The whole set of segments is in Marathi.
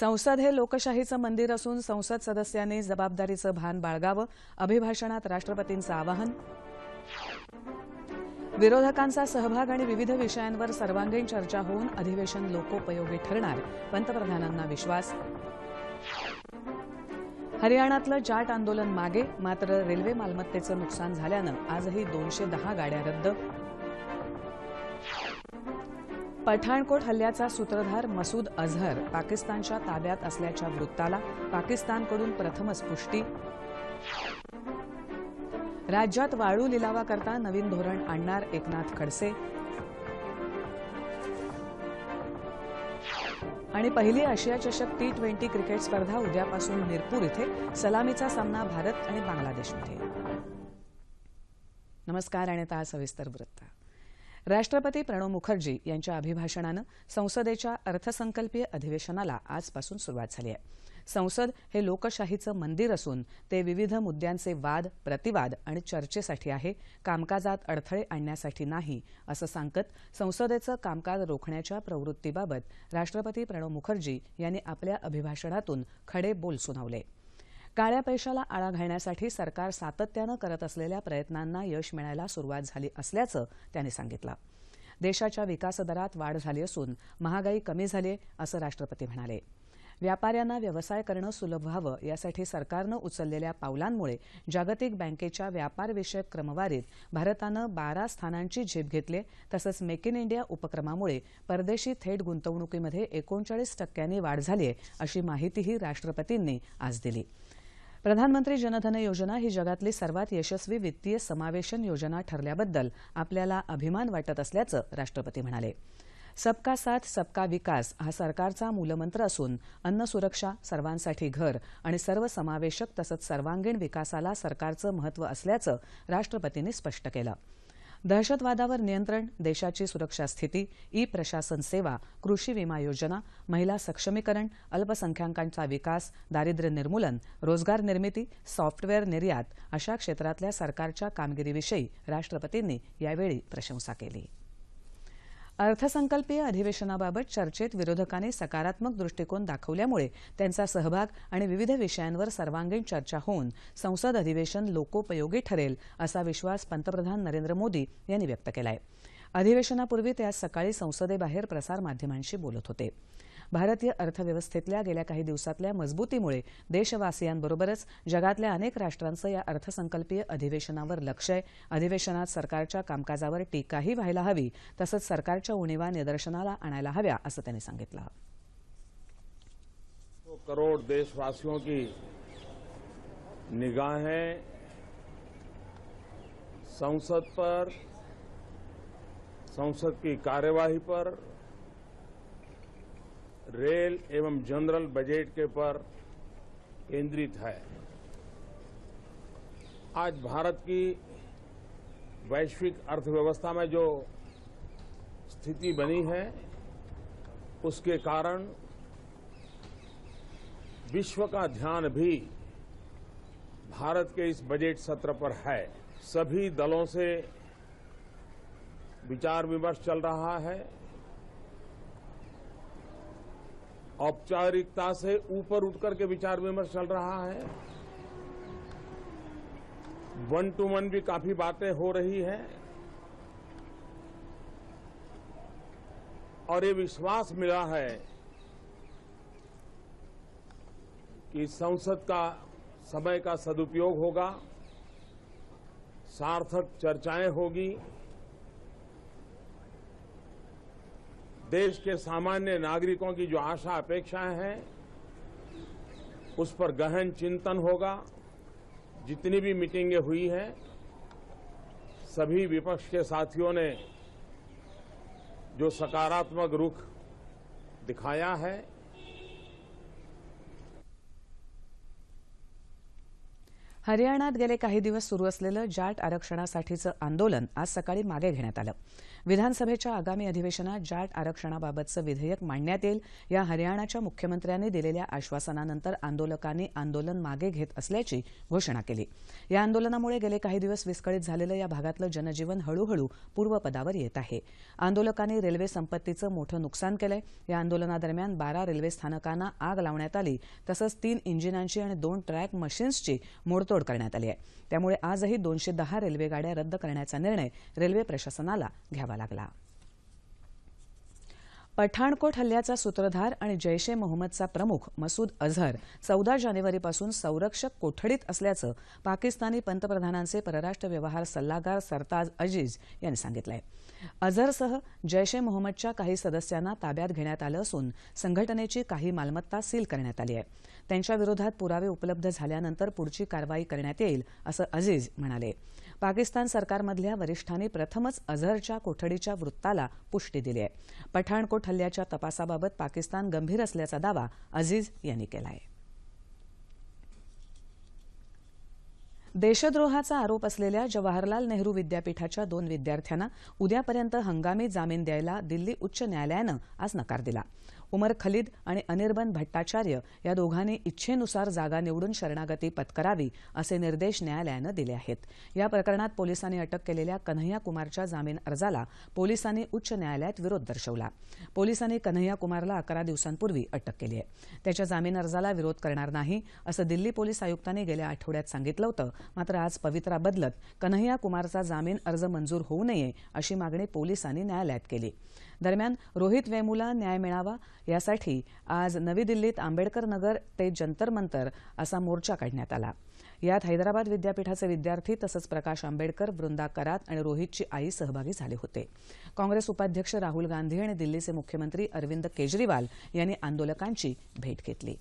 संसद हे लोकशाहीचं मंदिर असून संसद सदस्यांनी जबाबदारीचं भान बाळगावं अभिभाषणात राष्ट्रपतींचं आवाहन. विरोधकांचा सहभाग आणि विविध विषयांवर सर्वांगीण चर्चा होऊन अधिवेशन लोकोपयोगी ठरणार पंतप्रधानांना विश्वास. हरियाणातलं जाट आंदोलन मागे मात्र रेल्वे मालमत्तेचं नुकसान झाल्यानं आजही दोनशे दहा गाड्या रद्द. पठाणकोट हल्ल्याचा सूत्रधार मसूद अझहर पाकिस्तानच्या ताब्यात असल्याच्या वृत्ताला पाकिस्तानकडून प्रथमच पुष्टी. राज्यात वाळू लिलावाकरता नवीन धोरण आणणार एकनाथ खडसे. आणि पहिली आशिया चषक टी ट्वेंटी क्रिकेट स्पर्धा उद्यापासून मिरपूर इथे. सलामीचा सामना भारत आणि बांगलादेशमध्ये नमस्कार आणि आता सविस्तर वृत्त. राष्ट्रपती प्रणव मुखर्जी यांच्या अभिभाषणानं संसदेच्या अर्थसंकल्पीय अधिवेशनाला आजपासून सुरुवात झाली आहे. संसद हे लोकशाहीचं मंदिर असून ते विविध मुद्द्यांचे वाद प्रतिवाद आणि चर्चेसाठी आहे कामकाजात अडथळे आणण्यासाठी नाही असं सांगत संसदेचं कामकाज रोखण्याच्या प्रवृत्तीबाबत राष्ट्रपती प्रणव मुखर्जी यांनी आपल्या अभिभाषणातून खडे बोल सुनावले. काळ्या पैशाला आळा घालण्यासाठी सरकार सातत्यानं करत असलेल्या प्रयत्नांना यश मिळायला सुरुवात झाली असल्याचं त्यांनी सांगितलं. देशाच्या विकासदरात वाढ झाली असून महागाई कमी झाली असं राष्ट्रपती म्हणाले. व्यापाऱ्यांना व्यवसाय करणं सुलभ व्हावं यासाठी सरकारनं उचललेल्या पावलांमुळे जागतिक बँकेच्या व्यापारविषयक क्रमवारीत भारतानं बारा स्थानांची झेप घेतली तसंच मेक इन इंडिया उपक्रमामुळे परदेशी थेट गुंतवणुकीमध्ये एकोणचाळीस टक्क्यांनी वाढ झाली आहे अशी माहितीही राष्ट्रपतींनी आज दिली. प्रधानमंत्री जनधन योजना ही जगातली सर्वात यशस्वी वित्तीय समावेशन योजना ठरल्याबद्दल आपल्याला अभिमान वाटत असल्याचं राष्ट्रपती म्हणाले. सबका साथ सबका विकास हा सरकारचा मूलमंत्र असून अन्न सुरक्षा सर्वांसाठी घर आणि सर्वसमावेशक तसंच सर्वांगीण विकासाला सरकारचं महत्त्व असल्याचं राष्ट्रपतींनी स्पष्ट केलं. दहशतवादावर नियंत्रण देशाची सुरक्षा स्थिती ई प्रशासन सेवा कृषी विमा योजना महिला सक्षमीकरण अल्पसंख्याकांचा विकास दारिद्र्य निर्मूलन रोजगार निर्मिती सॉफ्टवेअर निर्यात अशा क्षेत्रातल्या सरकारच्या कामगिरीविषयी राष्ट्रपतींनी यावेळी प्रशंसा केली. अर्थसंकल्पीय अधिवेशनाबाबत चर्चेत विरोधकांनी सकारात्मक दृष्टिकोन दाखवल्यामुळे त्यांचा सहभाग आणि विविध विषयांवर सर्वांगीण चर्चा होऊन संसद अधिवेशन लोकोपयोगी ठरेल असा विश्वास पंतप्रधान नरेंद्र मोदी यांनी व्यक्त केला आहे अधिवेशनापूर्वी ते आज सकाळी संसदेबाहेर प्रसारमाध्यमांशी बोलत होते. भारतीय अर्थव्यवस्थेतल्या गेल्या काही दिवसातल्या मजबूतीमुळे देशवासियांबरोबरच जगातल्या अनेक राष्ट्रांचं या अर्थसंकल्पीय अधिवेशनावर लक्ष आहे. अधिवेशनात सरकारच्या कामकाजावर टीकाही व्हायला हवी तसंच सरकारच्या उणीवा निदर्शनाला आणायला हव्या असं त्यांनी सांगितलं. करोड़ देशवासियों की निगाहें संसद पर संसद की कार्यवाही पर रेल एवं जनरल बजट के पर केंद्रित है। आज भारत की वैश्विक अर्थव्यवस्था में जो स्थिति बनी है, उसके कारण विश्व का ध्यान भी भारत के इस बजट सत्र पर है। सभी दलों से विचार विमर्श चल रहा है। औपचारिकता से ऊपर उठकर के विचार विमर्श चल रहा है। वन टू वन भी काफ़ी बातें हो रही है। और ये विश्वास मिला है कि संसद का समय का सदुपयोग होगा, सार्थक चर्चाएँ होगी। देश के सामान्य नागरिकों की जो आशा अपेक्षाएँ हैं, उस पर गहन चिंतन होगा। जितनी भी मीटिंगें हुई हैं, सभी विपक्ष के साथियों ने जो सकारात्मक रुख दिखाया है, हरियाणात गेले काही दिवस सुरू असलेलं जाट आरक्षणासाठीचं आंदोलन आज सकाळी मागे घेण्यात आलं. विधानसभेच्या आगामी अधिवेशनात जाट आरक्षणाबाबतचं विधेयक मांडण्यात येईल. या हरियाणाच्या मुख्यमंत्र्यांनी दिलेल्या आश्वासनानंतर आंदोलकांनी आंदोलन मागे घेत असल्याची घोषणा केली. या आंदोलनामुळे गेले काही दिवस विस्कळीत झालेलं या भागातलं जनजीवन हळूहळू पूर्वपदावर येत आहे. आंदोलकांनी रेल्वे संपत्तीचं मोठं नुकसान केलंय. या आंदोलनादरम्यान बारा रेल्वे स्थानकांना आग लावण्यात आली तसंच तीन इंजिनांची आणि दोन ट्रॅक मशीन्सची मोडतोड करण्यात आली आहे. त्यामुळे आजही दोनशे दहा रेल्वेगाड्या रद्द करण्याचा निर्णय रेल्वे प्रशासनाला घ्यावा लागला. पठाणकोट हल्ल्याचा सूत्रधार आणि जैश ए मोहम्मदचा प्रमुख मसूद अझहर चौदा जानेवारीपासून संरक्षक कोठडीत असल्याचं पाकिस्तानी पंतप्रधानांचे परराष्ट्र व्यवहार सल्लागार सरताज अजीज यांनी सांगितलं आहे अझहरसह जैश ए मोहम्मदच्या काही सदस्यांना ताब्यात घेण्यात आलं असून संघटनेची काही मालमत्ता सील करण्यात आली आहे. त्यांच्याविरोधात पुरावे उपलब्ध झाल्यानंतर पुढची कारवाई करण्यात येईल असं अजीज म्हणाले. पाकिस्तान सरकारमधल्या वरिष्ठांनी प्रथमच अझहरच्या कोठडीच्या वृत्ताला पुष्टी दिली आहे. पठाणकोट हल्ल्याच्या तपासाबाबत पाकिस्तान गंभीर असल्याचा दावा अझीज यांनी केला आहे देशद्रोहाचा आरोप असलेल्या जवाहरलाल नेहरू विद्यापीठाच्या दोन विद्यार्थ्यांना उद्यापर्यंत हंगामी जामीन द्यायला दिल्ली उच्च न्यायालयानं आज नकार दिला. उमर खलीद आणि अनिर्बन भट्टाचार्य या दोघांनी इच्छेनुसार जागा निवडून शरणागती पत्करावी असे निर्देश न्यायालयानं दिले आहेत. या प्रकरणात पोलिसांनी अटक केलेल्या कन्हैया कुमारच्या जामीन अर्जाला पोलिसांनी उच्च न्यायालयात विरोध दर्शवला. पोलिसांनी कन्हैया कुमारला अकरा दिवसांपूर्वी अटक केली आहे. त्याच्या जामीन अर्जाला विरोध करणार नाही असं दिल्ली पोलीस आयुक्तांनी गेल्या आठवड्यात सांगितलं होतं. मात्र आज पवित्रा बदलत कन्हैया कुमारचा जामीन अर्ज मंजूर होऊ नये अशी मागणी पोलिसांनी न्यायालयात केली. दरम्यान रोहित वेमुला न्याय मिळावा यासाठी आज नवी दिल्लीत आंबेडकर नगर ते जंतर मंतर असा मोर्चा काढण्यात आला. यात हैदराबाद विद्यापीठाचे विद्यार्थी तसंच प्रकाश आंबेडकर वृंदा करात आणि रोहितची आई सहभागी झाले होते. काँग्रेस उपाध्यक्ष राहुल गांधी आणि दिल्लीचे मुख्यमंत्री अरविंद केजरीवाल यांनी आंदोलकांची भेट घेतली.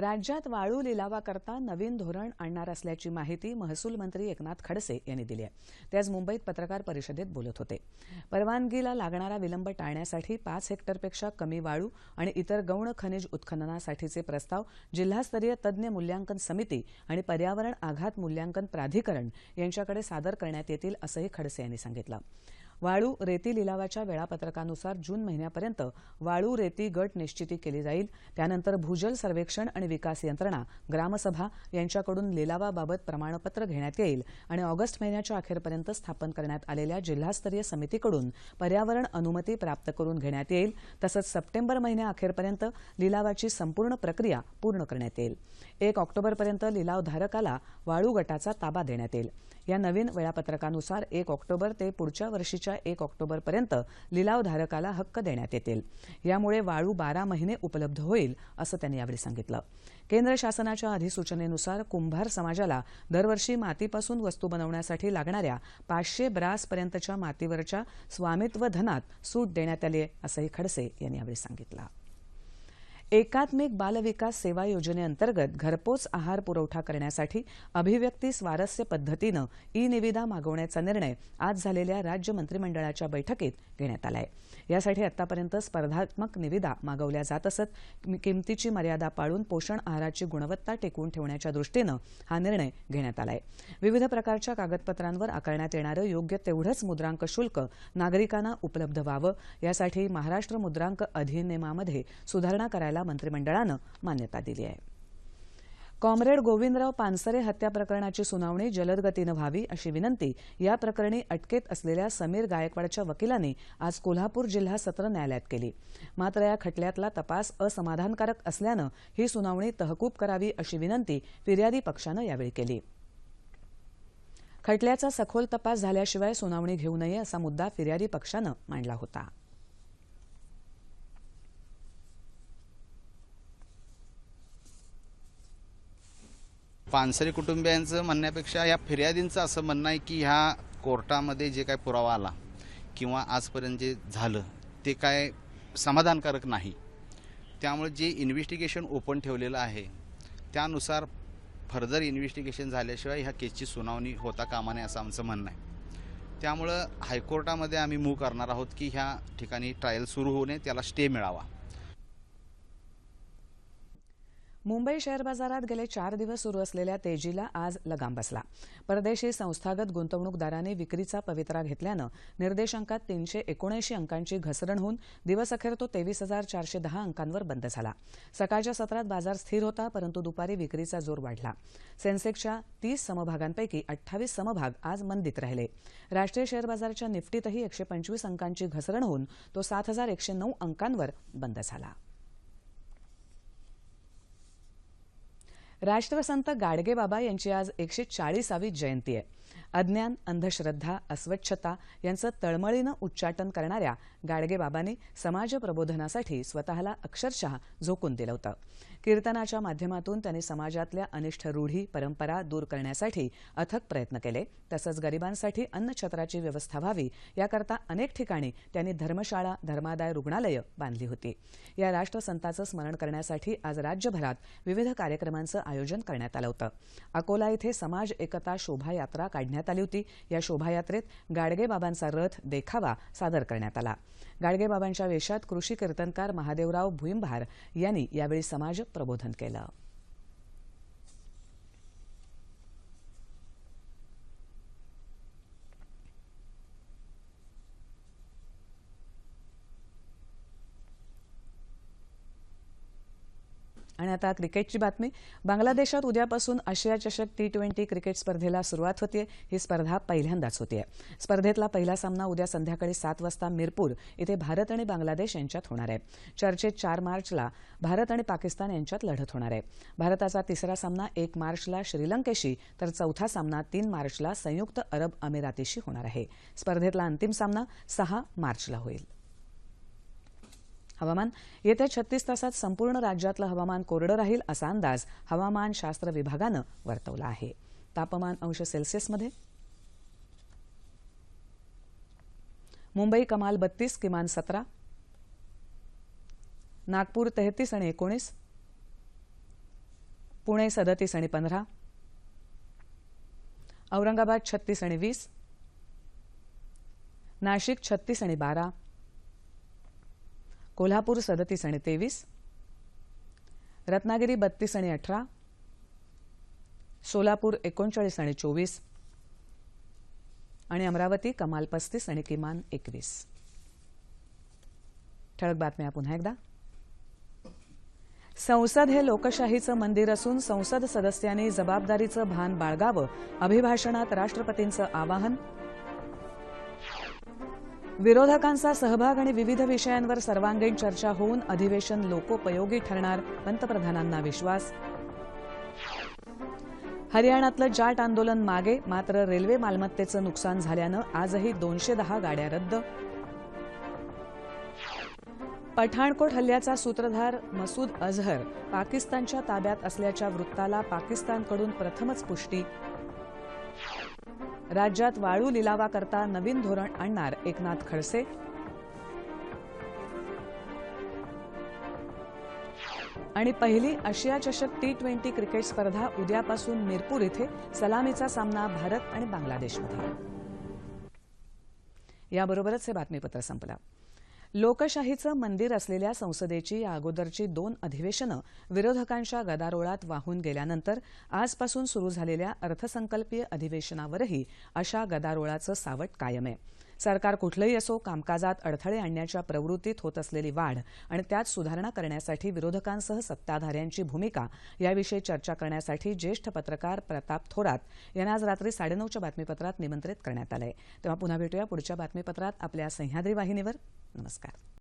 राज्यात वाळू लिलावाकरता नवीन धोरण आणणार असल्याची माहिती महसूल मंत्री एकनाथ खडसे यांनी दिली आहे. ते आज मुंबईत पत्रकार परिषदेत बोलत होते. परवानगीला लागणारा विलंब टाळण्यासाठी पाच हेक्टरपेक्षा कमी वाळू आणि इतर गौण खनिज उत्खननासाठीचे प्रस्ताव जिल्हास्तरीय तज्ज्ञ मूल्यांकन समिती आणि पर्यावरण आघात मूल्यांकन प्राधिकरण यांच्याकडे सादर करण्यात येतील असंही खडसे यांनी सांगितलं. वाळू रेती लिलावाच्या वेळापत्रकानुसार जून महिन्यापर्यंत वाळू रेती गट निश्चिती केली जाईल. त्यानंतर भूजल सर्वेक्षण आणि विकास यंत्रणा ग्रामसभा यांच्याकडून लिलावाबाबत प्रमाणपत्र घेण्यात येईल आणि ऑगस्ट महिन्याच्या अखेरपर्यंत स्थापन करण्यात आलेल्या जिल्हास्तरीय समितीकडून पर्यावरण अनुमती प्राप्त करून घेण्यात येईल. तसंच सप्टेंबर महिन्याअखेरपर्यंत लिलावाची संपूर्ण प्रक्रिया पूर्ण करण्यात येईल. एक ऑक्टोबरपर्यंत लिलावधारकाला वाळू गटाचा ताबा देण्यात येईल. या नवीन वेळापत्रकानुसार एक ऑक्टोबर ते पुढच्या वर्षीच्या एक ऑक्टोबरपर्यंत लिलावधारकाला हक्क देण्यात येतील. यामुळे वाळू बारा महिने उपलब्ध होईल असं त्यांनी यावेळी सांगितलं. केंद्र शासनाच्या अधिसूचनेनुसार कुंभार समाजाला दरवर्षी मातीपासून वस्तू बनवण्यासाठी लागणाऱ्या पाचशे ब्रासपर्यंतच्या मातीवरच्या स्वामित्व धनात सूट देण्यात आली आहे असंही खडसे यांनी यावेळी सांगितलं. एकात्मिक बालविकास सेवा योजनेअंतर्गत घरपोच आहार पुरवठा करण्यासाठी अभिव्यक्ती स्वारस्य पद्धतीनं ई निविदा मागवण्याचा निर्णय आज झालेल्या राज्य मंत्रिमंडळाच्या बैठकीत घेण्यात आला आहे यासाठी आतापर्यंत स्पर्धात्मक निविदा मागवल्या जात असत किमतीची मर्यादा पाळून पोषण आहाराची गुणवत्ता टिकवून ठेवण्याच्या दृष्टीनं हा निर्णय घेण्यात आला आहे विविध प्रकारच्या कागदपत्रांवर आकारण्यात येणारं योग्य तेवढंच मुद्रांक शुल्क नागरिकांना उपलब्ध व्हावं यासाठी महाराष्ट्र मुद्रांक अधिनियमामध्ये सुधारणा करायला मंत्रिमंडळानं मान्यता दिली आहे. कॉम्रेड गोविंदराव पानसरे हत्या प्रकरणाची सुनावणी जलद गतीनं व्हावी अशी विनंती या प्रकरणी अटकेत असलेल्या समीर गायकवाडच्या वकिलांनी आज कोल्हापूर जिल्हा सत्र न्यायालयात केली. मात्र या खटल्यातला तपास असमाधानकारक असल्यानं ही सुनावणी तहकूब करावी अशी विनंती फिर्यादी पक्षानं यावेळी केली. खटल्याचा सखोल तपास झाल्याशिवाय सुनावणी घेऊ नये असा मुद्दा फिर्यादी पक्षानं मांडला होता. पानसरे कुटुंबियांचं म्हणण्यापेक्षा या फिर्यादींचं असं म्हणणं आहे की ह्या कोर्टामध्ये जे काय पुरावा आला किंवा आजपर्यंत जे झालं ते काय समाधानकारक नाही. त्यामुळे जे इन्व्हेस्टिगेशन ओपन ठेवलेलं आहे त्यानुसार फर्दर इन्व्हेस्टिगेशन झाल्याशिवाय ह्या केसची सुनावणी होता कामा नये असं आमचं म्हणणं आहे. त्यामुळं हायकोर्टामध्ये आम्ही मूव्ह करणार आहोत की ह्या ठिकाणी ट्रायल सुरू होऊ नये त्याला स्टे मिळावा. मुंबई शेअर बाजारात गेले चार दिवस सुरू असलेल्या तेजीला आज लगाम बसला. परदेशी संस्थागत गुंतवणूकदारांनी विक्रीचा पवित्रा घेतल्यानं निर्देशांकात तीनशे एकोणऐंशी अंकांची घसरण होऊन दिवसअखेर तो तेवीस हजार चारशे दहा अंकांवर बंद झाला. सकाळच्या सत्रात बाजार स्थिर होता परंतु दुपारी विक्रीचा जोर वाढला. सेन्सेक्सच्या तीस समभागांपैकी अठ्ठावीस समभाग आज मंदीत राहिले. राष्ट्रीय शेअर बाजारच्या निफ्टीतही एकशे पंचवीस अंकांची घसरण होऊन तो सात हजार एकशे नऊ अंकांवर बंद झाला. राष्ट्रसंत गाडगे बाबा यांची आज एकशे चाळीसावी जयंती आहे. अज्ञान अंधश्रद्धा अस्वच्छता यांचं तळमळीनं उच्चाटन करणाऱ्या गाडगेबाबांनी समाज प्रबोधनासाठी स्वतःला अक्षरशः झोकून दिलं होतं. कीर्तनाच्या माध्यमातून त्यांनी समाजातल्या अनिष्ट रूढी परंपरा दूर करण्यासाठी अथक प्रयत्न केले. तसंच गरिबांसाठी अन्नछत्राची व्यवस्था व्हावी याकरता अनेक ठिकाणी त्यांनी धर्मशाळा धर्मादाय रुग्णालयं बांधली होती. या राष्ट्रसंताचं स्मरण करण्यासाठी आज राज्यभरात विविध कार्यक्रमांचं आयोजन करण्यात आलं होतं. अकोला इथे समाज एकता शोभायात्रा काढण्यात आली होती. या शोभायात्रेत गाडगेबाबांचा रथ देखावा सादर करण्यात आला. गाडगेबाबांच्या वेशात कृषी कीर्तनकार महादेवराव भुईंभार यांनी यावेळी समाज प्रबोधन केलं. आता क्रिकेटची बातमी. बांगलादेशात उद्यापासून आशिया चषक टी ट्वेंटी क्रिकेट स्पर्धेला सुरुवात होतीये. ही स्पर्धा पहिल्यांदाच होतीये. स्पर्धेतला पहिला सामना उद्या संध्याकाळी सात वाजता मिरपूर इथे भारत आणि बांगलादेश यांच्यात होणार आहे. चर्चेत चार मार्चला भारत आणि पाकिस्तान यांच्यात लढत होणार आहे. भारताचा तिसरा सामना एक मार्चला श्रीलंकेशी तर चौथा सामना तीन मार्चला संयुक्त अरब अमिरातीशी होणार आहे. स्पर्धेतला अंतिम सामना सहा मार्चला होईल. हवामान. येत्या छत्तीस तासात संपूर्ण राज्यातलं हवामान कोरडं राहील असा अंदाज हवामान शास्त्र विभागानं वर्तवला आहे. तापमान अंश सेल्सिअसमध्ये. मुंबई कमाल बत्तीस किमान सतरा. नागपूर तेहतीस आणि एकोणीस. पुणे सदतीस आणि पंधरा. औरंगाबाद छत्तीस आणि वीस. नाशिक छत्तीस आणि बारा. कोल्हापूर सदतीस आणि तेवीस रत्नागिरी बत्तीस आणि अठरा सोलापूर एकोणचाळीस आणि चोवीस आणि अमरावती कमाल पस्तीस आणि किमान एकवीस. ठळक बातम्या पुन्हा एकदा. संसद हे लोकशाहीचं मंदिर असून संसद सदस्यांनी जबाबदारीचं भान बाळगावं अभिभाषणात राष्ट्रपतींचं आवाहन विरोधकांचा सहभाग आणि विविध विषयांवर सर्वांगीण चर्चा होऊन अधिवेशन लोकोपयोगी ठरणार पंतप्रधानांना विश्वास. हरियाणातलं जाट आंदोलन मागे मात्र रेल्वे मालमत्तेचं नुकसान झाल्यानं आजही दोनशे दहा गाड्या रद्द. पठाणकोट हल्ल्याचा सूत्रधार मसूद अझहर पाकिस्तानच्या ताब्यात असल्याच्या वृत्ताला पाकिस्तानकडून प्रथमच पुष्टी. राज्यात वाळू लिलावाकरता नवीन धोरण आणणार एकनाथ खडसे. आणि पहिली आशिया चषक टी ट्वेंटी क्रिकेट स्पर्धा उद्यापासून मिरपूर इथे सलामीचा सामना भारत आणि बांगलादेशमध्ये. याबरोबरच हे बातमीपत्र संपलं. लोकशाहीचं मंदिर असलेल्या संसदेची या अगोदरची दोन अधिवेशनं विरोधकांच्या गदारोळात वाहून गेल्यानंतर आजपासून सुरू झालेल्या अर्थसंकल्पीय अधिवेशनावरही अशा गदारोळाचं सावट कायम आहे. सरकार कुठलंही असो कामकाजात अडथळे आणण्याच्या प्रवृत्तीत होत असलेली वाढ आणि त्यात सुधारणा करण्यासाठी विरोधकांसह सत्ताधाऱ्यांची भूमिका याविषयी चर्चा करण्यासाठी ज्येष्ठ पत्रकार प्रताप थोरात यांना आज रात्री साडेनऊच्या बातमीपत्रात निमंत्रित करण्यात आलंय. तेव्हा पुन्हा भेटूया पुढच्या बातमीपत्रात आपल्या सह्याद्री वाहिनीवर. नमस्कार.